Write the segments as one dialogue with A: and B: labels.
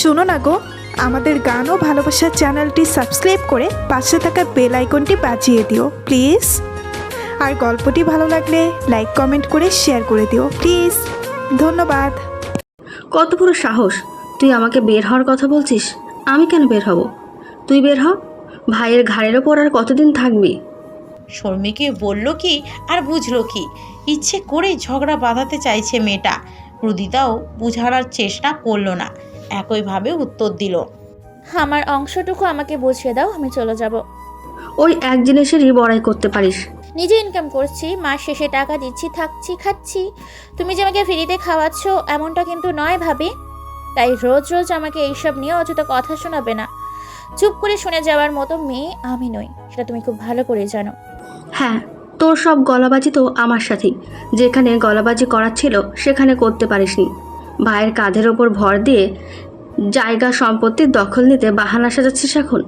A: শোনো না গো আমাদের গান ও ভালোবাসার চ্যানেলটি সাবস্ক্রাইব করে পাশে থাকা বেল আইকনটি বাজিয়ে দিও প্লিজ। আর গল্পটি ভালো লাগলে লাইক কমেন্ট করে শেয়ার করে দিও প্লিজ। ধন্যবাদ।
B: কত বড় সাহস তুই আমাকে বের হওয়ার কথা বলছিস? আমি কেন বের হব? তুই বের হ ভাইয়ের ঘাড়ের ওপর আর কতদিন থাকবি?
C: শর্মিকে বলল কি আর বুঝলো কি ইচ্ছে করে ঝগড়া বাঁধাতে চাইছে মেয়েটা। রুদিতাও বুঝানোর চেষ্টা করল না। একইভাবে উত্তর দিল।
D: আমার অংশটুকু আমাকে বুঝিয়ে দাও আমি চলে যাব।
B: ওই এক জিনিসেরই বড়াই করতে পারিস।
D: নিজে ইনকাম করছি মাস শেষে টাকা দিচ্ছি থাকছি খাচ্ছি। তুমি যে আমাকে ফ্রিতে খাওয়াচ্ছ এমনটা কিন্তু নয় ভাবি। তাই রোজ রোজ আমাকে এইসব নিয়ে অযথা কথা শোনাবে না। চুপ করে শুনে যাওয়ার মতো মেয়ে আমি নই সেটা তুমি খুব ভালো করে জানো।
B: হ্যাঁ তোর সব গলাবাজি তো আমার সাথেই। যেখানে গলাবাজি করার ছিল সেখানে করতে পারিসনি। ভাইয়ের কাঁধের ওপর ভর দিয়ে জায়গা সম্পত্তির দখল নিতে বাহানা সাজাচ্ছিস এখন।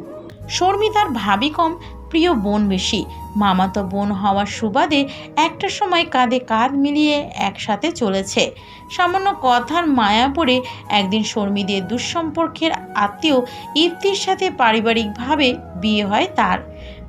C: শর্মি তার ভাবি কম, প্রিয় বোন বেশি। মামাতো বোন হওয়ার সুবাদে একটা সময় কাঁধে কাঁধ মিলিয়ে একসাথে চলেছে। সামান্য কথার মায়া পড়ে একদিন শর্মিদের দুঃসম্পর্কের আত্মীয় ইফতির সাথে পারিবারিকভাবে বিয়ে হয় তার।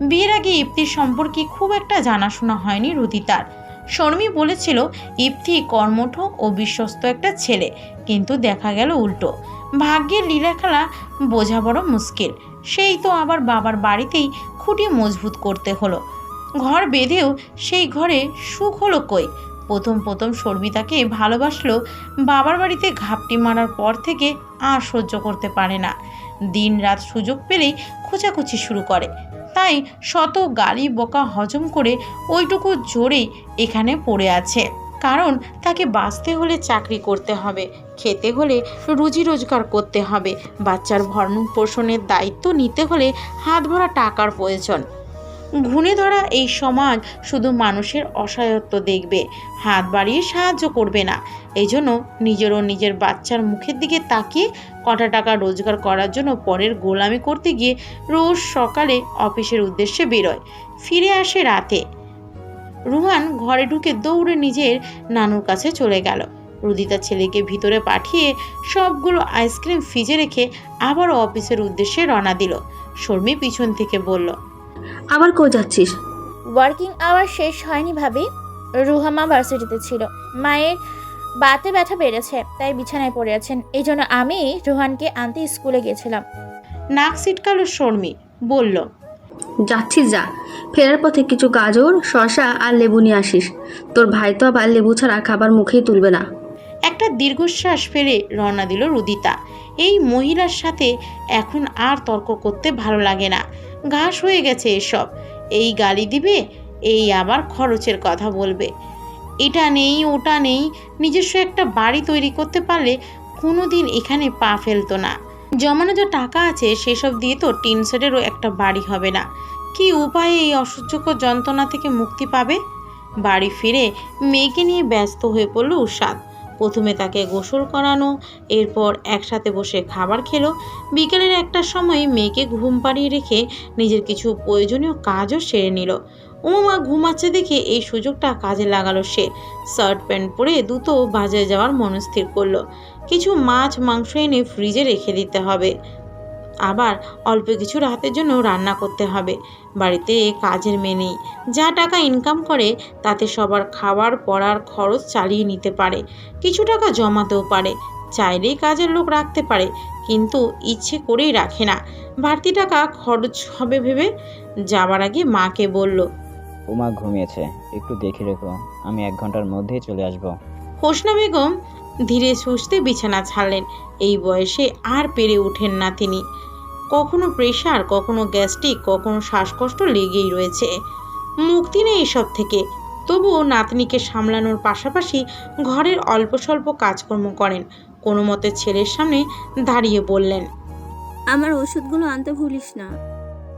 C: বিয়ের আগে ইফতির সম্পর্কে খুব একটা জানাশোনা হয়নি রুদিতার। শর্মী বলেছিল, ইফতি কর্মঠ ও বিশ্বস্ত একটা ছেলে। কিন্তু দেখা গেল উল্টো। ভাগ্যের লীলাখেলা বোঝা বড় মুশকিল। সেই তো আবার বাবার বাড়িতেই খুঁটি মজবুত করতে হলো। ঘর বেঁধেও সেই ঘরে সুখ হলো কই? প্রথম প্রথম শর্মিতাকে ভালোবাসলো, বাবার বাড়িতে ঘাপটি মারার পর থেকে আর সহ্য করতে পারে না। দিন রাত সুযোগ পেলেই খোঁচাখুচি শুরু করে। তাই শত গালি বোকা হজম করে ওইটুকু জোরেই এখানে পড়ে আছে। কারণ তাকে বাঁচতে হলে চাকরি করতে হবে, খেতে হলে রুজি রোজগার করতে হবে, বাচ্চার ভরণ পোষণের দায়িত্ব নিতে হলে হাত ভরা টাকার প্রয়োজন। ঘুণে ধরা এই সমাজ শুধু মানুষের অসহায়ত্ব দেখবে, হাত বাড়িয়ে সাহায্য করবে না। এই জন্য নিজের ও নিজের বাচ্চার মুখের দিকে তাকিয়ে কটা টাকা রোজগার করার জন্য পরের গোলামি করতে গিয়ে রোজ সকালে অফিসের উদ্দেশ্যে বেরোয়, ফিরে আসে রাতে। রুহান ঘরে ঢুকে দৌড়ে নিজের নানুর কাছে চলে গেল। রুদিতা ছেলেকে ভিতরে পাঠিয়ে সবগুলো আইসক্রিম ফ্রিজে রেখে আবারও অফিসের উদ্দেশ্যে রওনা দিল। শর্মী পিছন থেকে বলল
B: আবার কই যাচ্ছিস?
D: ওয়ার্কিং আওয়ার শেষ হয়নি ভাবি। রুহামা ভার্সিটিতে ছিল। মায়ের বাতে ব্যথা বেড়েছে তাই বিছানায় পড়ে আছেন। এই জন্য আমি রুহানকে আনতে স্কুলে গিয়েছিলাম।
C: নাক সিটকালো শর্মী বলল
B: যাচ্ছিস যা। ফেরার পথে কিছু গাজর শশা আর লেবু নিয়ে আসিস। তোর ভাই তো আবার লেবু ছাড়া খাবার মুখেই তুলবে না।
C: একটা দীর্ঘশ্বাস ফেলে রওনা দিল রুদিতা। এই মহিলার সাথে এখন আর তর্ক করতে ভালো লাগে না। ঘাস হয়ে গেছে এসব। এই গালি দিবে, এই আবার খরচের কথা বলবে। এটা নেই, ওটা নেই, নিজস্ব একটা বাড়ি তৈরি করতে পারলে কোনো দিন এখানে পা ফেলতো না। জমানো যে টাকা আছে, সেসব দিয়ে তো টিন একটা বাড়ি হবে না। কি উপায়ে এই অসহ্যকর যন্ত্রণা থেকে মুক্তি পাবে? বাড়ি ফিরে মেয়েকে নিয়ে ব্যস্ত হয়ে পড়ল উষাদ প্রথমে তাকে গোসল করানো, এরপর একসাথে বসে খাবার খেলো। বিকেলের একটা সময় মেয়েকে ঘুম পাড়িয়ে রেখে নিজের কিছু প্রয়োজনীয় কাজও সেরে নিল। উমা ঘুমাচ্ছে দেখে এই সুযোগটা কাজে লাগালো সে। শার্ট প্যান্ট পরে দ্রুত বাজারে যাওয়ার মনস্থির করল। কিছু মাছ, মাংস এনে ফ্রিজে রেখে দিতে হবে। আবার অল্প কিছু রাতের জন্য রান্না করতে হবে। বাড়িতে কাজের মেয়ে নেই। যা টাকা ইনকাম করে তাতে সবার খাবার পড়ার খরচ চালিয়ে নিতে পারে। কিছু টাকা জমাতেও পারে। চাইলেই কাজের লোক রাখতে পারে কিন্তু ইচ্ছে করেই রাখে না। বাড়তি টাকা খরচ হবে ভেবে যাবার আগে মাকে বলল
E: উমা ঘুমিয়েছে। একটু দেখে রেখো আমি এক ঘণ্টার মধ্যেই চলে আসব।
C: হোসনা বেগম ধীরে সুস্থে বিছানা ছাড়লেন। এই বয়সে আর পেরে ওঠেন না তিনি। কখনো প্রেশার কখনো গ্যাস্ট্রিক কখনো শ্বাসকষ্ট লেগেই রয়েছে। মুক্তি নেই এসব থেকে। তবুও নাতনিকে সামলানোর পাশাপাশি ঘরের অল্প স্বল্প কাজকর্ম করেন। কোনো মতে ছেলের সামনে দাঁড়িয়ে বললেন
F: আমার ওষুধগুলো আনতে ভুলিস না।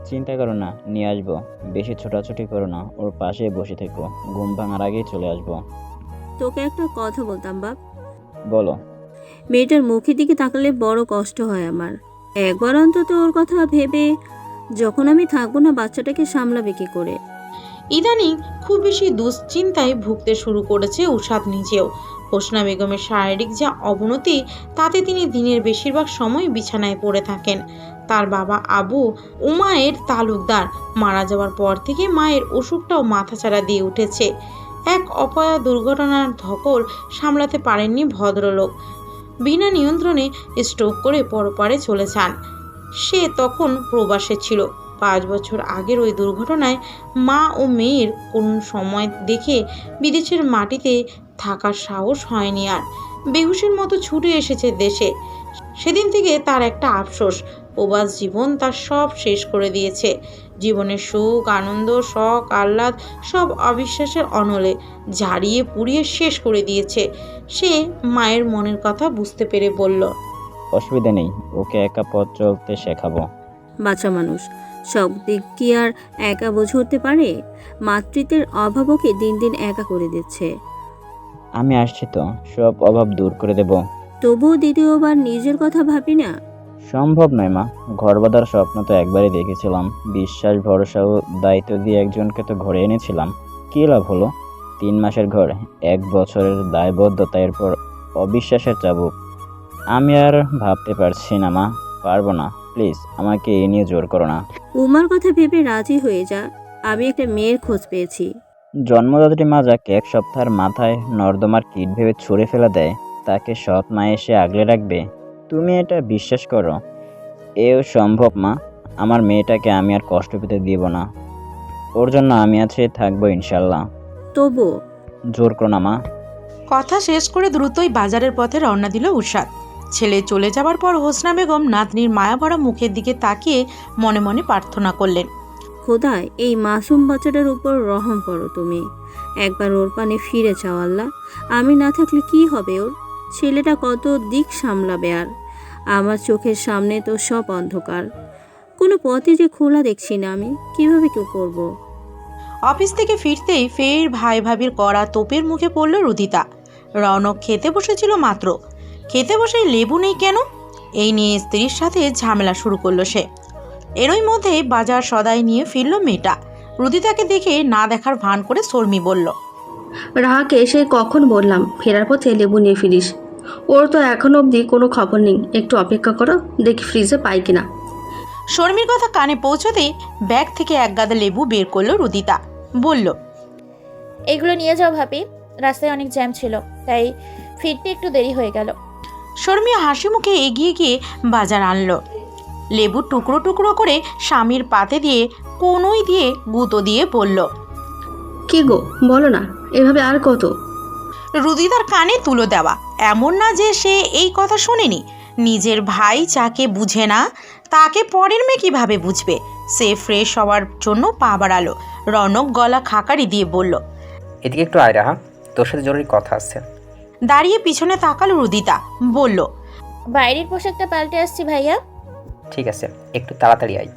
E: চিন্তা করো না নিয়ে আসব। বেশি ছোটাছুটি করো না। ওর পাশে বসে থেকো। ঘুম ভাঙার আগেই চলে আসব।
F: তোকে একটা কথা বলতাম বাপ।
E: বলো।
F: মেয়েটার মুখের দিকে তাকালে বড় কষ্ট হয় আমার। একবার অন্তত ওর কথা ভেবে যখন আমি থাকব না, বাচ্চাটাকে সামলাবে কি করে?
C: ইদানিং খুব বেশি দুশ্চিন্তায় ভুগতে শুরু করেছে উষাদ নিজেও। হোসনা বেগমের শারীরিক যা অবনতি, তাতে তিনি দিনের বেশিরভাগ সময় বিছানায় পড়ে থাকেন। তার বাবা আবু উমায়ের তালুকদার, মারা যাওয়ার পর থেকে মায়ের অসুখটাও মাথাচাড়া দিয়ে উঠেছে। এক অপয়া দুর্ঘটনার ধকল সামলাতে পারেননি ভদ্রলোক। বিনা নিয়ন্ত্রণে স্ট্রোক করে পরপারে চলে যান। সে তখন প্রবাসে ছিল। পাঁচ বছর আগের ওই দুর্ঘটনায় মা ও মেয়ের কোন সময় দেখে বিদেশের মাটিতে থাকার সাহস হয়নি আর। বেহুশের মতো ছুটে এসেছে দেশে। সেদিন থেকে তার একটা আফসোস। প্রবাস জীবন তার সব শেষ করে দিয়েছে। জীবনের সুখ আনন্দ শখ আহ্লাদ সব অবিশ্বাসের অনলে ঝাড়িয়ে পুড়িয়ে শেষ করে দিয়েছে। সে মায়ের মনের কথা বুঝতে পেরে বলল
E: অসুবিধা নেই ওকে একা পথ চলতে শেখাবো।
F: বাচ্চা মানুষ সব দিক কি আর একা বুঝে উঠতে পারে? মাতৃত্বের অভাব ওকে দিন দিন একা করে দিচ্ছে।
E: আমি আসছি তো সব অভাব দূর করে দেব।
F: তবুও দ্বিতীয়বার নিজের কথা ভাবি না।
E: সম্ভব নয় মা। ঘর বাঁধার স্বপ্ন তো একবারই দেখেছিলাম। বিশ্বাস ভরসা ও দায়িত্ব দিয়ে একজনকে তো ঘরে এনেছিলাম। কী লাভ হলো? তিন মাসের ঘর এক বছরের দায়বদ্ধতা এরপর অবিশ্বাসের চাবুক। আমি আর ভাবতে পারছি না মা। পারব না। প্লিজ আমাকে এ নিয়ে জোর করো না।
F: উমার কথা ভেবে রাজি হয়ে যা। আমি একটা মেয়ের খোঁজ পেয়েছি।
E: জন্মদাত্রী মা যাকে এক সপ্তাহের মাথায় নর্দমার কিট ভেবে ছুঁড়ে ফেলে দেয় তাকে সৎ মা এসে আগলে রাখবে? তুমি এটা বিশ্বাস করো। এও সম্ভব মা। আমার মেয়েটাকে আমি আর কষ্ট পেতে দিব না। ওর জন্য আমি আছে থাকব ইনশাল্লাহ।
F: তবু
E: জোর করো না মা।
C: কথা শেষ করে দ্রুতই বাজারের পথে রওনা দিল উষাদ। ছেলে চলে যাবার পর হোসনা বেগম নাতনির মায়াভরা মুখের দিকে তাকিয়ে মনে মনে প্রার্থনা করলেন।
F: খোদায় এই মাসুম বাচ্চাটার উপর রহম করো তুমি। একবার ওর পানে ফিরে চাও আল্লাহ। আমি না থাকলে কি হবে ওর? ছেলেটা কত দিক সামলাবে আর? আমার চোখের সামনে তো সব অন্ধকার। কোনো পথে যে খোলা দেখছি না আমি কীভাবে কেউ করব।
C: অফিস থেকে ফিরতেই ফের ভাই ভাবির করা তোপের মুখে পড়ল রুদিতা। রৌনক খেতে বসেছিল মাত্র। খেতে বসে লেবু নেই কেন? এই নিয়ে স্ত্রীর সাথে ঝামেলা শুরু করল সে। এরই মধ্যে বাজার সদাই নিয়ে ফিরল মেয়েটা। রুদিতাকে দেখে না দেখার ভান করে শর্মি বলল
B: রাহাকে সে কখন বললাম? ফেরার পথে লেবু নিয়ে ফিরিস। ওর তো এখনও অবধি কোনো খবর নেই। একটু অপেক্ষা করো দেখি ফ্রিজে পাই কিনা।
C: শর্মির কথা কানে পৌঁছতেই ব্যাগ থেকে এক গাদা লেবু বের করল রুদিতা। বলল
D: এগুলো নিয়ে যাও ভাবি। রাস্তায় অনেক জ্যাম ছিল তাই ফিরতে একটু দেরি হয়ে গেল।
C: শর্মি হাসি মুখে এগিয়ে গিয়ে বাজার আনলো। লেবু টুকরো টুকরো করে স্বামীর পাতে দিয়ে কোনোই দিয়ে গুঁতো দিয়ে বলল
B: কি গো বলো না এভাবে আর কত?
C: রুদিদার কানে তুলো দেওয়া। এমন না যে সে এই কথা শোনেনি। নিজের ভাই যাকে বুঝে না তাকে পরের মেয়ে কীভাবে বুঝবে? সে ফ্রেশ হওয়ার জন্য পা বাড়ালো রনক গলা খাকারি দিয়ে বলল
G: এদিকে একটু আয় রাহা তোর সাথে জরুরি কথা আছে।
C: দাঁড়িয়ে পিছনে তাকালো রুদিতা বলল
D: বাইরের পোশাকটা পাল্টে আসছি ভাইয়া।
G: ঠিক আছে একটু তাড়াতাড়ি আয়।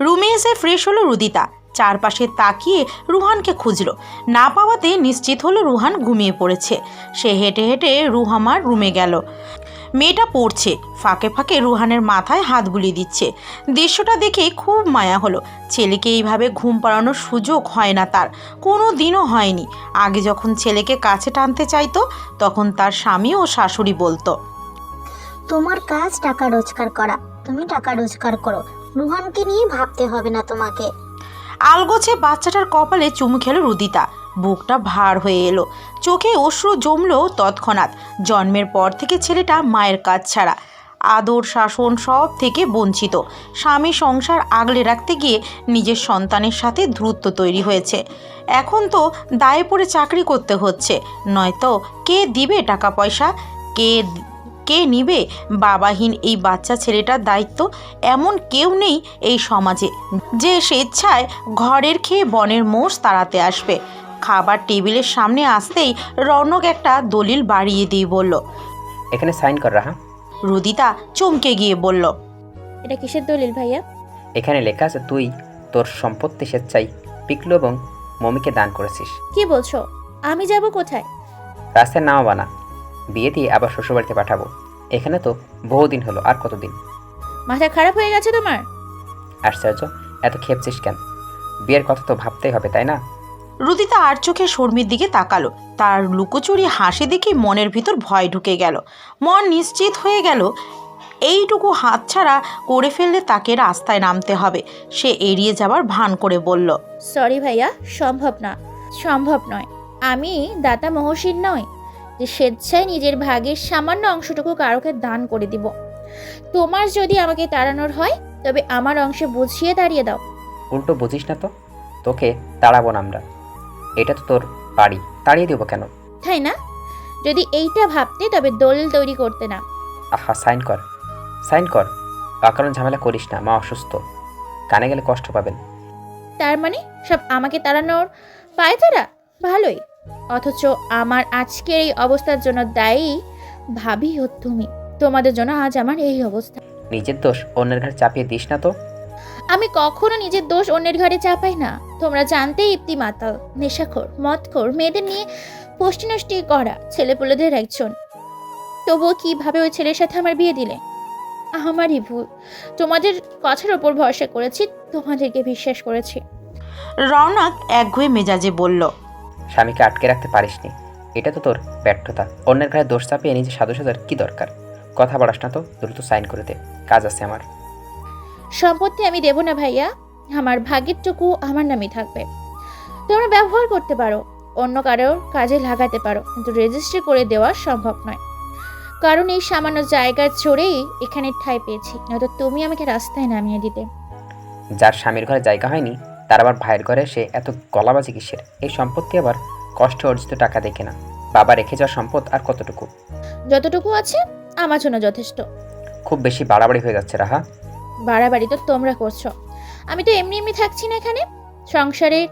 C: রুমে এসে ফ্রেশ হলো রুদিতা চারপাশে তাকিয়ে রুহানকে খুঁজলো। না পাওয়াতে নিশ্চিত হলো রুহান ঘুমিয়ে পড়েছে। সে হেঁটে হেঁটে রুহামার রুমে গেল। মেয়েটা পড়ছে। ফাঁকে ফাঁকে রুহানের মাথায় হাত বুলিয়ে দিচ্ছে। দৃশ্যটা দেখে খুব মায়া হলো। ছেলেকে এইভাবে ঘুম পাড়ানোর সুযোগ হয় না তার। কোনো দিনও হয়নি। আগে যখন ছেলেকে কাছে টানতে চাইতো, তখন তার স্বামী ও শাশুড়ি বলতো,
H: তোমার কাজ টাকা রোজগার করা। তুমি টাকা রোজগার করো। রুহানকে নিয়ে ভাবতে হবে না তোমাকে।
C: আলগোছে বাচ্চাটার কপালে চুমু খেলো রুদিতা। বুকটা ভার হয়ে এলো। চোখে অশ্রু জমলো তৎক্ষণাৎ। জন্মের পর থেকে ছেলেটা মায়ের কাজ ছাড়া। আদর, শাসন সব থেকে বঞ্চিত। স্বামী সংসার আগলে রাখতে গিয়ে নিজের সন্তানের সাথে দ্রুত তৈরি হয়েছে। এখন তো দায়ে পড়ে চাকরি করতে হচ্ছে। নয়তো কে দিবে টাকা পয়সা? কে কে নিবে? বাবাহীন এই বাচ্চা ছেলেটার দায়িত্ব এমন কেউ নেই এই সমাজে। যে স্বেচ্ছায় ঘরের খেয়ে বনের মোষ তাড়াতে আসবে। খাবার টেবিলের সামনে আসতেই রৌনক একটা দলিল বাড়িয়ে দিয়ে বলল
G: এখানে সাইন কর রাহা।
C: রুদিতা চমকে গিয়ে বলল
D: এটা কিসের দলিল ভাইয়া?
G: এখানে লেখা আছে তুই তোর সম্পত্তি স্বেচ্ছাই পিকলু এবং মমিকে দান করেছিস।
D: কি বলছো? আমি যাব কোথায়?
G: রাস্তায় নামাবা না। বিয়ে দিয়ে আবার শ্বশুরবাড়িতে পাঠাবো। এখানে তো বহুদিন হলো আর কতদিন?
D: মাথা খারাপ হয়ে গেছে তোমার?
G: আশ্চর্য এত খেপছিস কেন? বিয়ের কথা তো ভাবতেই হবে তাই না?
C: রুদিতা আর চোখে শর্মির দিকে তাকালো। তার লুকোচুরি হাসি দেখে মনের ভিতর ভয় ঢুকে গেল। মন নিশ্চিত হয়ে গেল এইটুকু হাতছাড়া করে ফেললে তাকে রাস্তায় নামতে হবে। সে এড়িয়ে যাবার ভান করে বলল
D: সরি ভাইয়া সম্ভব না সম্ভব নয়। আমি দাতা মহসিন নয় যে স্বেচ্ছায় নিজের ভাগের সামান্য অংশটুকু কারোকে দান করে দিব। তোমার যদি আমাকে তাড়ানোর হয় তবে আমার অংশে বুঝিয়ে দাঁড়িয়ে দাও।
G: উল্টো বুঝিস না তো? তোকে তাড়াবো না আমরা। এটা তো তোর বাড়ি। তাড়িয়ে দেবো কেন?
D: তাই না? যদি এইটা ভাবতে তবে দলিল তৈরি করতে না।
G: আহা সাইন কর। সাইন কর। অকারণ ঝামেলা করিস না মা অসুস্থ। কানে গেলে কষ্ট পাবেন।
D: তার মানে সব আমাকে তাড়ানোর পায় তারা? ভালোই। অথচ আমার আজকের এই অবস্থার জন্য দায়ী ভাবি হো তুমি। তোমাদের জন্য আজ আমার এই অবস্থা।
G: নিজের দোষ অন্যের ঘাড়ে চাপিয়ে দিস না তো।
D: আমি কখনো নিজের দোষ অন্যের ঘাড়ে চাপাই না। তোমরা জানতেই ইপ্তি মাতাল নেশাখোর মদখোর মেয়েদের নিয়ে পোষ্টি নষ্টি করা ছেলেপুলেদের একজন। তবুও কীভাবে ওই ছেলের সাথে আমার বিয়ে দিলে? আমারই ভুল। তোমাদের কথার ওপর ভরসা করেছি তোমাদেরকে বিশ্বাস করেছি।
C: রওনাক একঘয়ে মেজাজে বলল
G: স্বামীকে আটকে রাখতে পারিসনি। এটা তো তোর ব্যর্থতা। অন্যের ঘাড়ে দোষ চাপিয়ে নিজে সাধু সাজার কি দরকার? কথা বলাস না তো দ্রুত সাইন করে দে। কাজ আছে আমার।
D: সম্পত্তি আমি দেব না ভাইয়া। আমার ভাগ্যেরটুকু আমার নামে থাকবে। তোমরা ব্যবহার করতে পারো। অন্য কারোর কাজে লাগাতে পারো। কিন্তু রেজিস্ট্রি করে দেওয়া সম্ভব নয়। কারণ এই সামান্য জায়গার চড়েই এখানে ঠাঁই পেয়েছি। নয়তো তুমি আমাকে রাস্তায় নামিয়ে দিতে।
G: যার স্বামীর ঘরে জায়গা হয়নি তার আবার ভাইয়ের ঘরে সে এত গলাবাজি কিসের? এই সম্পত্তি আবার কষ্ট অর্জিত টাকা দেখে না বাবা রেখে যাওয়া সম্পদ আর কতটুকু?
D: যতটুকু আছে আমার জন্য যথেষ্ট।
G: খুব বেশি বাড়াবাড়ি হয়ে যাচ্ছে রাহা।
D: বাড়াবাড়ি তো তোমরা করছ। আমি তো এমনি এমনি থাকছি না এখানে। সংসারের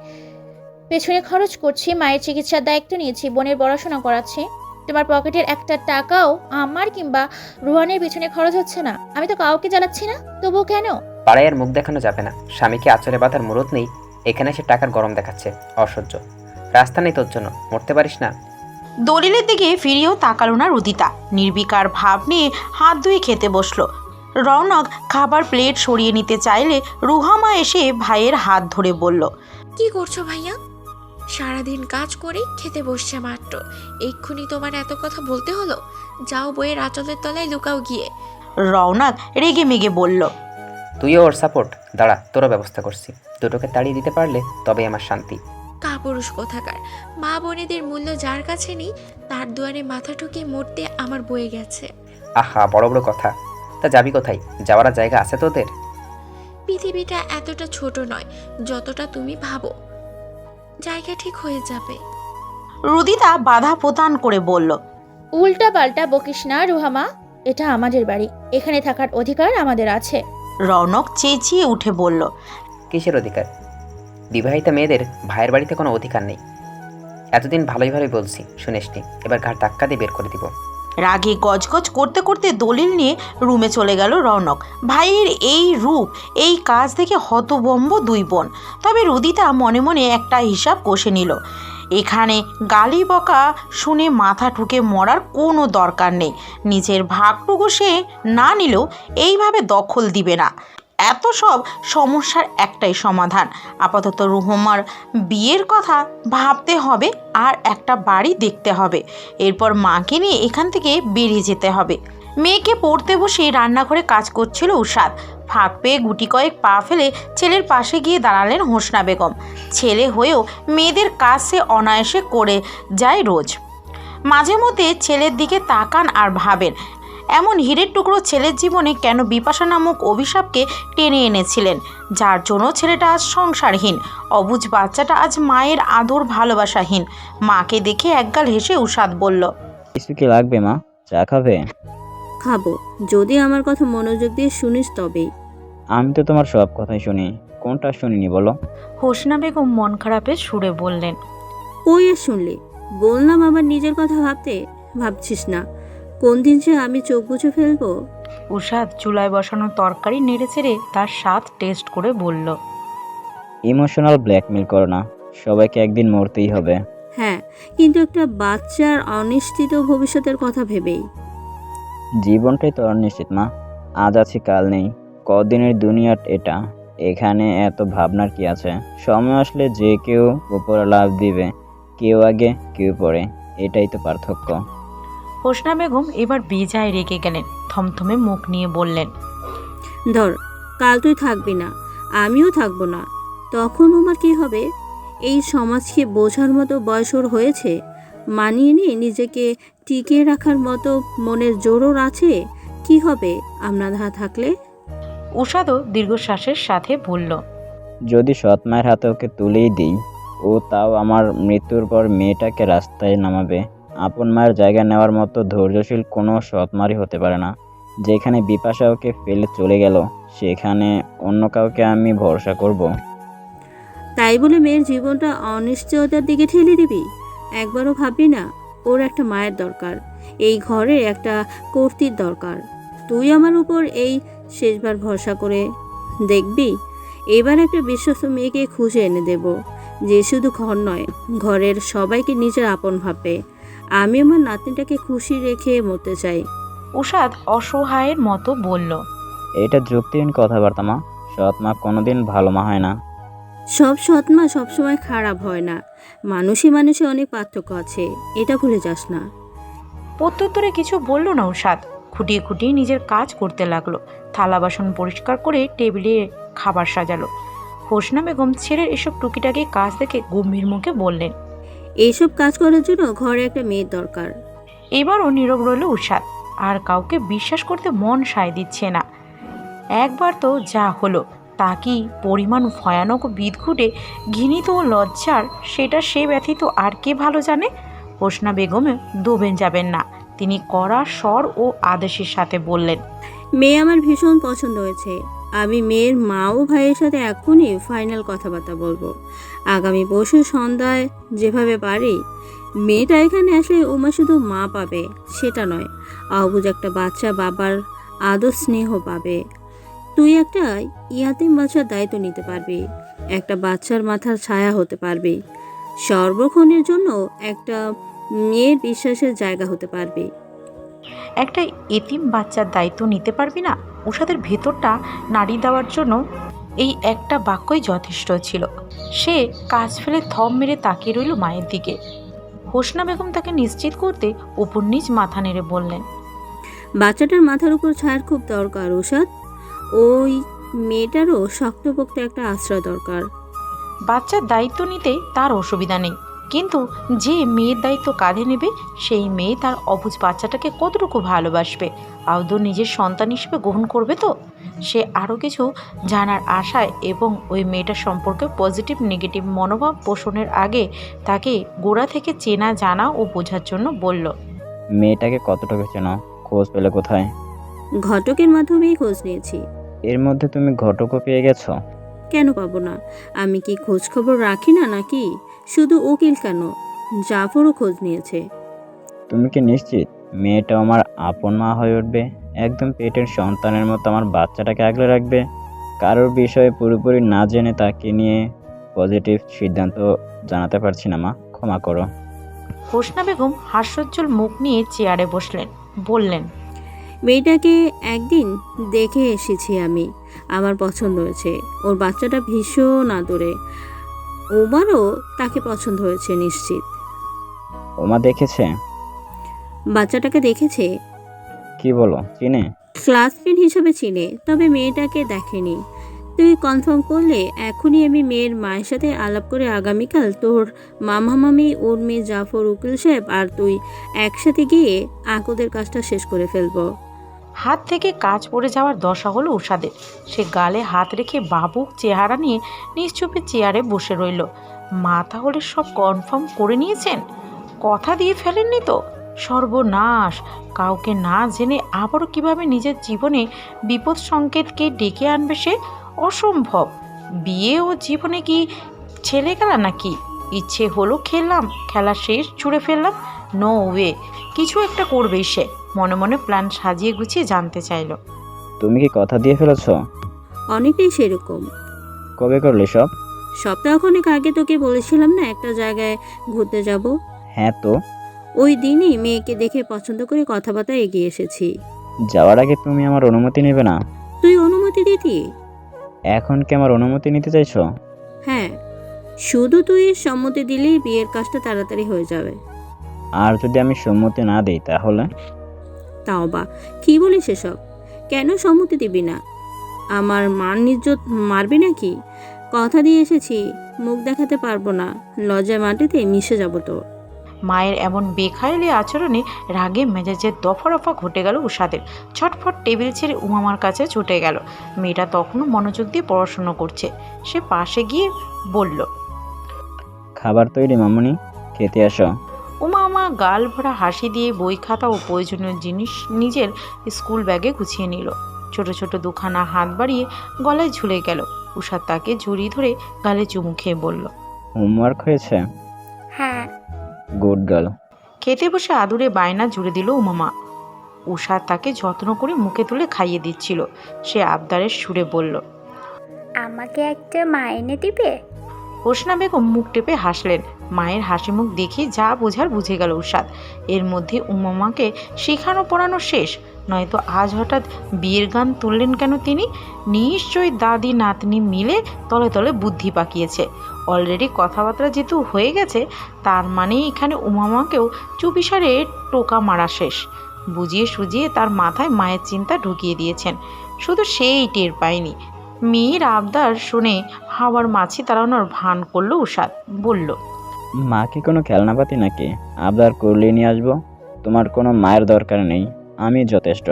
D: পেছনে খরচ করছি মায়ের চিকিৎসার দায়িত্ব নিয়েছি বোনের পড়াশোনা করাচ্ছি। তোমার পকেটের একটা টাকাও আমার কিংবা রুহানের পেছনে খরচ হচ্ছে না। আমি তো কাউকে জ্বালাচ্ছি না তবুও কেন?
G: পাড়ায় আর মুখ দেখানো যাবে না। স্বামীকে আচরে বাঁধার মুরত নেই এখানে এসে টাকার গরম দেখাচ্ছে অসহ্য। রাস্তা নেই তোর জন্য মরতে পারিস না।
C: দলিলের দিকে ফিরেও তাকালো না রুদিতা। নির্বিকার ভাব নিয়ে হাত ধুয়ে খেতে বসল। রৌনক খাবার প্লেট সরিয়ে নিতে চাইলে রুহামা এসে ভাইয়ের হাত ধরে বলল
I: কি করছ ভাইয়া? সারাদিন কাজ করে খেতে বসছে মাত্র। এক্ষুনি তোমার এত কথা বলতে হলো? যাও বইয়ের আঁচলের তলায় লুকাও গিয়ে।
C: রৌনক রেগে মেগে বলল
G: তুইও ওর সাপোর্ট দাঁড়া তোরও ব্যবস্থা করছি। দুটোকে তাড়িয়ে দিতে পারলে তবেই আমার শান্তি।
I: কাপুরুষ কোথাকার। মা বোনেদের মূল্য যার কাছে নেই তার দুয়ারে মাথা ঠুকে মরতে আমার বয়ে গেছে।
G: আহা বড় বড় কথা। তা যাবি কোথায়? যাওয়ার আর জায়গা আছে তোদের?
I: পৃথিবীটা এতটা ছোট নয় যতটা তুমি ভাবো। জায়গা ঠিক হয়ে যাবে।
C: রুদিতা বাধা প্রদান করে বলল
D: উল্টা পাল্টা বকিস না রুহামা এটা আমাদের বাড়ি। এখানে থাকার অধিকার আমাদের আছে।
C: রৌনক চেঁচিয়ে উঠে বলল
G: কিসের অধিকার? বিবাহিতা মেয়েদের ভাইয়ের বাড়িতে কোনো অধিকার নেই। এতদিন ভালোই ভালোই বলছি শুনিসনি। এবার ঘাট ধাক্কা দিয়ে বের করে দিব।
C: রাগে গজগজ করতে করতে দলিল নিয়ে রুমে চলে গেল রৌনক। ভাইয়ের এই রূপ এই কাজ দেখে হতবম্ব দুই বোন। তবে রুদিতা মনে মনে একটা হিসাব কষে নিল। এখানে গালি বকা শুনে মাথা ঠুকে মরার কোনো দরকার নেই। নিজের ভাগটুকু সে না নিলেও এইভাবে দখল দিবে না। এত সব সমস্যার একটাই সমাধান। আপাতত রুহমার বিয়ের কথা ভাবতে হবে আর একটা বাড়ি দেখতে হবে। এরপর মাকে নিয়ে এখান থেকে বেরিয়ে যেতে হবে। মেয়েকে পড়তে বসে রান্নাঘরে কাজ করছিল উষাদ। ফাঁক পেয়ে গুটি কয়েক পা ফেলে ছেলের পাশে গিয়ে দাঁড়ালেন হোসনা বেগম। ছেলে হয়েও মেয়েদের কাজ সে অনায়াসে করে যায় রোজ। মাঝে মধ্যে ছেলের দিকে তাকান আর ভাবেন, এমন হীরের টুকরো ছেলের জীবনে কেন বিপাশা নামক অভিশাপকে টেনে এনেছিলেন? যার জন্য ছেলেটা আজ সংসারহীন। অবুজ বাচ্চাটা আজ মায়ের আদর ভালোবাসাহীন। মাকে দেখে একগাল হেসে উষাদ বলল
E: কি লাগবে মা? চা খাবে?
F: খাব। যদি আমার কথা মনোযোগ দিয়ে শুনিস তবেই।
E: আমি তো তোমার সব কথাই শুনি। কোনটা শুনিনি বলো?
C: হোসনা বেগম মন খারাপের সুরে বললেন
F: ওই আর শুনলি। বললাম আমার নিজের কথা ভাবতে ভাবছিস না। কোন দিন যে আমি চোখ বুঝে ফেলব?
C: উষাদ চুলায় বসানো তরকারি নেড়ে চেড়ে তার স্বাদ টেস্ট করে বলল
E: ইমোশনাল ব্ল্যাকমেল করো না। সবাইকে একদিন মরতেই হবে।
F: হ্যাঁ কিন্তু একটা বাচ্চার অনিশ্চিত ভবিষ্যতের কথা ভেবেই।
E: জীবনটাই তো অনিশ্চিত মা। আজ আছে কাল নেই। কদিনের দুনিয়ার এটা। এখানে এত ভাবনার কি আছে? সময় আসলে যে কেউ উপরে লাভ দিবে কেউ আগে কেউ পরে। এটাই তো পার্থক্য।
C: হোসনা বেগম এবার বেজায় রেগে গেলেন থমথমে মুখ নিয়ে বললেন
F: ধর কাল তুই থাকবি না আমিও থাকব না। তখন আমার কি হবে? এই সমাজকে বোঝার মতো বয়স ওর হয়েছে? মানিয়ে নিয়ে নিজেকে টিকিয়ে রাখার মতো মনের জোরও আছে? কি হবে? আমরা না থাকলে
C: উষাদও দীর্ঘশ্বাসের সাথে বলল
E: যদি সৎ মায়ের হাতে ওকে তুলেই দিই ও তাও আমার মৃত্যুর পর মেয়েটাকে রাস্তায় নামাবে। আপন মায়ের জায়গা নেওয়ার মতো ধৈর্যশীল কোনো সৎ মারই হতে পারে না। যেখানে বিপাশা ওকে ফেলে চলে গেল সেখানে অন্য কাউকে আমি ভরসা করব।
F: তাই বলে মেয়ের জীবনটা অনিশ্চয়তার দিকে ঠেলে দিবি? একবারও ভাববি না ওর একটা মায়ের দরকার এই ঘরে একটা কর্তির দরকার। তুই আমার উপর এই শেষবার ভরসা করে দেখবি এবার একটা বিশ্বস্ত মেয়েকে খুঁজে এনে দেব যে শুধু ঘর নয় ঘরের সবাইকে নিজের আপন ভাববে আমি আমার নাতনিটাকে খুশি রেখে মরতে চাই।
C: উষাদ অসহায়ের মতো বলল
E: এটা যুক্তিহীন কথাবার্তা মা সৎ মা কোনোদিন ভালো মা হয় না।
F: সব সৎমা সবসময় খারাপ হয় না। মানুষে মানুষে অনেক পার্থক্য আছে এটা ভুলে যাস না।
C: প্রত্যুত্তরে কিছু বলল না উষাদ খুঁটিয়ে খুঁটিয়ে নিজের কাজ করতে লাগল। থালা বাসন পরিষ্কার করে টেবিলে খাবার সাজালো। হোসনা বেগম ছেলের এসব টুকিটাকি কাজ দেখে গম্ভীর মুখে বললেন
F: এইসব কাজ করার জন্য ঘরে একটা মেয়ের দরকার।
C: এবারও নীরব রইল উষাদ আর কাউকে বিশ্বাস করতে মন সায় দিচ্ছে না। একবার তো যা হলো তা কি পরিমাণ ভয়ানক বিদঘুটে ঘৃণিত ও লজ্জার, সেটা সে ব্যথিত আর কে ভালো জানে? হোসনা বেগমে দোবেন যাবেন না। তিনি কড়া স্বর ও আদেশের সাথে বললেন,
F: মেয়ে আমার ভীষণ পছন্দ হয়েছে। আমি মেয়ের মা ও ভাইয়ের সাথে এখনই ফাইনাল কথাবার্তা বলব। আগামী পরশু সন্ধ্যায় যেভাবে পারি, মেয়েটা এখানে আসলে উমা শুধু মা পাবে, সেটা নয়। অবুজ একটা বাচ্চা বাবার আদর স্নেহ পাবে। তুই একটা ইয়াতিম বাচ্চার দায়িত্ব নিতে পারবি। একটা বাচ্চার মাথার ছায়া হতে পারবি। সর্বক্ষণের জন্য একটা মেয়ের বিশ্বাসের জায়গা হতে পারবি।
C: একটা এতিম বাচ্চার দায়িত্ব নিতে পারবি না? উষাদের ভেতরটা নাড়ি দেওয়ার জন্য এই একটা বাক্যই যথেষ্ট ছিল। সে কাজ ফেলে থম মেরে তাকিয়ে রইল মায়ের দিকে। হোসনা বেগম তাকে নিশ্চিত করতে উপর নিচ মাথা নেড়ে বললেন
F: বাচ্চাটার মাথার উপর ছায়ার খুব দরকার ওষাদ ওই মেয়েটারও শক্তপোক্ত একটা আশ্রয় দরকার।
C: বাচ্চার দায়িত্ব নিতে তার অসুবিধা নেই। কিন্তু যে মেয়ের দায়িত্ব কাঁধে নেবে সেই মেয়ে তার অবুজ বাচ্চাটাকে কতটুকু ভালোবাসবে? আদৌ নিজের সন্তান হিসেবে গ্রহণ করবে তো? সে আরও কিছু জানার আশায় এবং ওই মেয়েটার সম্পর্কে পজিটিভ নেগেটিভ মনোভাব পোষণের আগে তাকে গোড়া থেকে চেনা জানা ও বোঝার জন্য বলল
E: মেয়েটাকে কতটুকু চেনো? খোঁজ পেলে কোথায়?
F: ঘটকের মাধ্যমেই খোঁজ নিয়েছি।
E: এর মধ্যে তুমি ঘটকও পেয়ে গেছো?
F: কেন পাবো না? আমি কি খোঁজ খবর রাখি না নাকি? শুধু উকিল কেন? জাফরও খোঁজ নিয়েছে।
E: তুমি কি নিশ্চিত? মেয়েটা আমার আপন মা হয়ে উঠবে? একদম পেটের সন্তানের মতো আমার বাচ্চাটাকে আগলে রাখবে? কারোর বিষয়ে পুরোপুরি না জেনে তাকে নিয়ে পজিটিভ সিদ্ধান্ত জানাতে পারছি না মা। ক্ষমা করো।
C: হোসনা বেগম হাস্যোজ্জ্বল মুখ নিয়ে চেয়ারে বসলেন। বললেন
F: মেয়েটাকে একদিন দেখে এসেছি আমি। আমার পছন্দ হয়েছে। ওর বাচ্চাটা ভীষণ আদরে। ওমারও তাকে পছন্দ হয়েছে নিশ্চিত।
E: ওমা দেখেছে?
F: বাচ্চাটাকে দেখেছে?
E: কি বলো চিনে?
F: ক্লাসমেট হিসেবে চিনে তবে মেয়েটাকে দেখেনি। তুই কনফার্ম করলে এখনই আমি মেয়ের মায়ের সাথে আলাপ করে আগামীকাল তোর মামা মামি ওর মেয়ে জাফর উকিল সাহেব আর তুই একসাথে গিয়ে আঁকুদের কাজটা শেষ করে ফেলব।
C: হাত থেকে কাজ পড়ে যাওয়ার দশা হলো উষাদের সে গালে হাত রেখে বাবুক চেহারা নিয়ে নিশ্চুপে চেয়ারে বসে রইল। মা তাহলে সব কনফার্ম করে নিয়েছেন? কথা দিয়ে ফেলেননি তো? সর্বনাশ! কাউকে না জেনে আবারও কীভাবে নিজের জীবনে বিপদ সংকেতকে ডেকে আনবে সে অসম্ভব। বিয়ে ও জীবনে কি ছেলে খেলা নাকি? ইচ্ছে হলো খেললাম, খেলা শেষ, ছুঁড়ে ফেললাম নো ওয়ে কিছু একটা করবেই সে। মনে মনে প্ল্যান সাজিয়ে গুছিয়ে জানতে চাইলো।
E: তুমি কি কথা দিয়ে ফেলেছো?
F: অনেকেই সেরকম।
E: কবে করলে সব?
F: সপ্তাহখানেক আগে তোকে বলেছিলাম না একটা জায়গায় ঘুরতে যাব?
E: হ্যাঁ তো।
F: ওই দিনই মেয়েকে দেখে পছন্দ করে কথাবার্তা এগিয়ে এসেছি।
E: যাওয়ার আগে তুমি আমার অনুমতি নেবে না?
F: তুই অনুমতি দিতি?
E: এখন কি আমার অনুমতি নিতে চাইছো?
F: হ্যাঁ। শুধু তুই সম্মতি দিলেই বিয়ের কাজটা তাড়াতাড়ি হয়ে যাবে।
E: আর যদি আমি সম্মতি না দিই তাহলে?
F: তাও বা কী বলিস এসব? কেন সম্মতি দিবি না? আমার মান ইজ্জত মারবি নাকি? কথা দিয়ে এসেছি মুখ দেখাতে পারব না। লজ্জায় মাটিতে মিশে যাব তো।
C: মায়ের এমন বেখায়লি আচরণে রাগে মেজাজের দফা রফা ঘটে গেল উষাদের। ছটফট টেবিল ছেড়ে উমামার কাছে ছুটে গেল। মেয়েটা তখনও মনোযোগ দিয়ে পড়াশুনো করছে। সে পাশে গিয়ে বলল
E: খাবার তৈরি মামনি খেতে আসো।
C: গাল ভরা হাসি দিয়ে বই খাতা ও প্রয়োজনীয় জিনিস নিজের স্কুল ব্যাগে গুছিয়ে নিল। ছোট ছোট দুখানা হাত বাড়িয়ে গলায় ঝুলে গেল। উষাদ তাকে জড়িয়ে ধরে গালে চুমু খেয়ে বলল
E: হোমওয়ার্ক হয়েছে?
H: হ্যাঁ।
E: Good girl.
C: খেতে বসে আদুরে বায়না জুড়ে দিল উমামা। উষা তাকে যত্ন করে মুখে তুলে খাইয়ে দিচ্ছিল। সে আবদারের সুরে বলল
H: আমাকে একটা মাইনে দিবে?
C: হোসনা বেগম মুখ টেপে হাসলেন। মায়ের হাসি মুখ দেখে যা বোঝার বুঝে গেল উষাদ। এর মধ্যে উমামাকে শেখানো পড়ানো শেষ। নয়তো আজ হঠাৎ বিয়ের গান তুললেন কেন তিনি? নিশ্চয়ই দাদি, নাতনি মিলে তলে তলে বুদ্ধি পাকিয়েছে। অলরেডি কথাবার্তা যেহেতু হয়ে গেছে, তার মানে এখানে উমামাকেও চুপিসারে টোকা মারা শেষ। বুঝিয়ে সুজিয়ে তার মাথায় মায়ের চিন্তা ঢুকিয়ে দিয়েছেন। শুধু সেই টের পায়নি। মেয়ের আবদার শুনে হাওয়ার মাছি তাড়ানোর ভান করল উষাদ। বলল
E: মা কি কোনো খেলনাপাতি নাকি? আবদার করলে নিয়ে আসব। তোমার কোনো মায়ের দরকার নেই। আমি যথেষ্ট।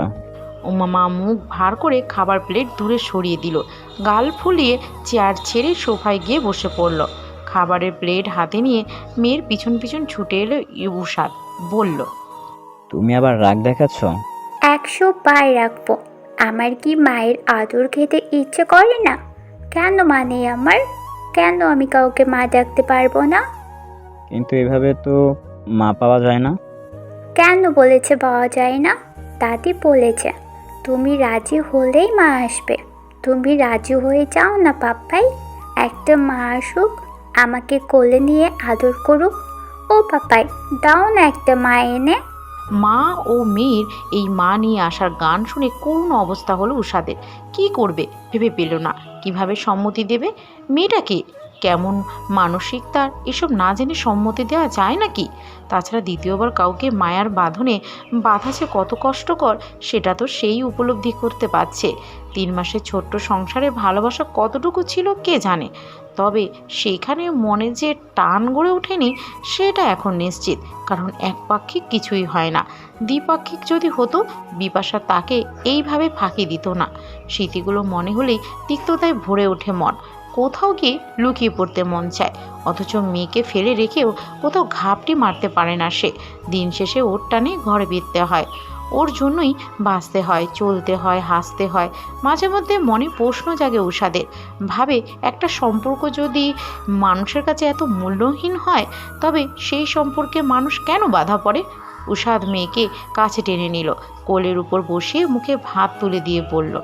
C: উমামা মুখ ভার করে খাবার প্লেট দূরে সরিয়ে দিল। গাল ফুলিয়ে চেয়ার ছেড়ে সোফায় গিয়ে বসে পড়ল। খাবারের প্লেট হাতে নিয়ে মেয়ের পিছন পিছন ছুটে এলো উষাদ বলল
E: তুমি আবার রাগ দেখাচ্ছ?
H: একশো পায়ে রাখব। আমার কি মায়ের আদর খেতে ইচ্ছে করে না? কেন মানে আমার? কেন আমি কাউকে মা ডাকতে পারব না?
E: কিন্তু এভাবে তো মা পাওয়া যায় না।
H: কেন বলেছে পাওয়া যায় না? দাদি বলেছে তুমি রাজি হলেই মা আসবে। তুমি রাজি হয়ে যাও না পাপ্পাই? একটা মা আসুক আমাকে কোলে নিয়ে আদর করুক। ও পাপাই দাও না একটা মা এনে।
C: মা ও মেয়ের এই মা নিয়ে আসার গান শুনে করুণ অবস্থা হলো উষাদের কি করবে? ভেবে পেল না। কীভাবে সম্মতি দেবে? মেয়েটাকে কেমন মানসিক তার? এসব না জেনে সম্মতি দেওয়া যায় নাকি? তাছাড়া দ্বিতীয়বার কাউকে মায়ার বাঁধনে বাঁধা যে কত কষ্টকর, সেটা তো সেই উপলব্ধি করতে পারছে। তিন মাসের ছোট্ট সংসারে ভালোবাসা কতটুকু ছিল কে জানে? তবে সেখানে মনে যে টান গড়ে ওঠেনি, সেটা এখন নিশ্চিত, কারণ একপাক্ষিক কিছুই হয় না। দ্বিপাক্ষিক যদি হতো, বিপাশা তাকে এইভাবে ফাঁকি দিত না। স্মৃতিগুলো মনে হলেই তিক্ততায় ভরে ওঠে মন। কোথাও গিয়ে লুকিয়ে পড়তে মন চায়। অথচ মেয়েকে ফেলে রেখেও কোথাও ঘাপটি মারতে পারে না সে। দিন শেষে ওর টানে ঘরে বিততে হয়। ওর জন্যই বাঁচতে হয়, চলতে হয়, হাসতে হয়। মাঝে মধ্যে মনে প্রশ্ন জাগে উষাদের ভাবে একটা সম্পর্ক যদি মানুষের কাছে এত মূল্যহীন হয়, তবে সেই সম্পর্কে মানুষ কেন বাধা পড়ে? উষাদ মেয়েকে কাছে টেনে নিল। কোলের উপর বসিয়ে মুখে ভাত তুলে দিয়ে বলল,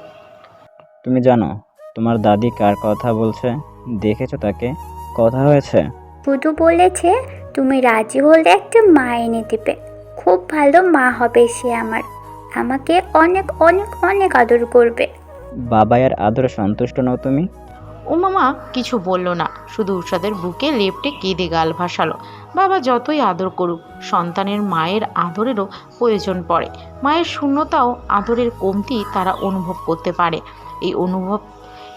E: তুমি জানো তোমার দাদি কার কথা বলছে? দেখেছ তাকে? কথা হয়েছে?
H: শুধু বলেছে তুমি রাজি হলে একটা মা এনে দেবে। খুব ভালো মা হবে সে আমার। আমাকে অনেক অনেক অনেক আদর করবে।
E: বাবাইয়ের আদরে সন্তুষ্ট নও তুমি।
C: ও মামা কিছু বলল না। শুধু উষাদের বুকে লেপটে কেঁদে গাল ভাসালো। বাবা যতই আদর করুক সন্তানের মায়ের আদরেরও প্রয়োজন পড়ে। মায়ের শূন্যতাও আদরের কমতি তারা অনুভব করতে পারে। এই অনুভব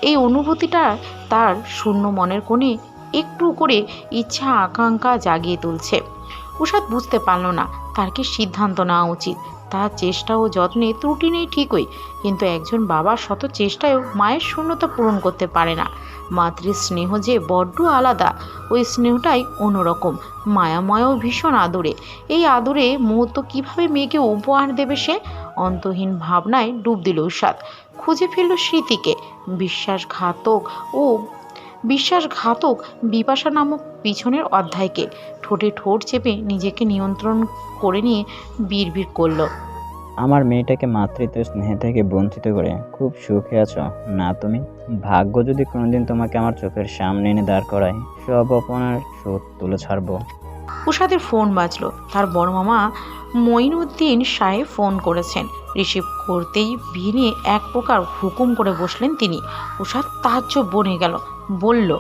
C: এই অনুভূতিটা তার শূন্য মনের কোণে একটু করে ইচ্ছা আকাঙ্ক্ষা জাগিয়ে তুলছে। উষাদ বুঝতে পারল না তার কি সিদ্ধান্ত নেওয়া উচিত। তার চেষ্টা ও যত্নে ত্রুটি নেই ঠিকই, কিন্তু একজন বাবার শত চেষ্টায়ও মায়ের শূন্যতা পূরণ করতে পারে না। মাতৃ স্নেহ যে বড্ড আলাদা, ওই স্নেহটাই অন্যরকম। মায়াময়ও ভীষণ আদরে। এই আদরে মুহূর্ত কীভাবে মেয়েকে উপহার দেবে সে? অন্তহীন ভাবনায় ডুব দিল উষাদ খুঁজে ফেলল স্মৃতিকে। বিশ্বাসঘাতক ও বিশ্বাসঘাতক বিপাশা নামক পিছনের অধ্যায়কে। ঠোঁটে ঠোঁট চেপে নিজেকে নিয়ন্ত্রণ করে নিয়ে বিড়বিড় করল।
E: আমার মেয়েটাকে মাতৃত্ব স্নেহ থেকে বঞ্চিত করে খুব সুখে আছো, না তুমি? ভাগ্য যদি কোনোদিন তোমাকে আমার চোখের সামনে এনে দাঁড় করায়, সব অপনার শোধ তুলে ছাড়বো।
C: উষাদের ফোন বাজলো। তার বড় মামা মঈনুদ্দিন সাহেব ফোন করেছেন। রিসিভ করতেই ভিনে এক প্রকার হুকুম করে বসলেন তিনি। প্রসাদ তাহ্য বনে গেল। বলল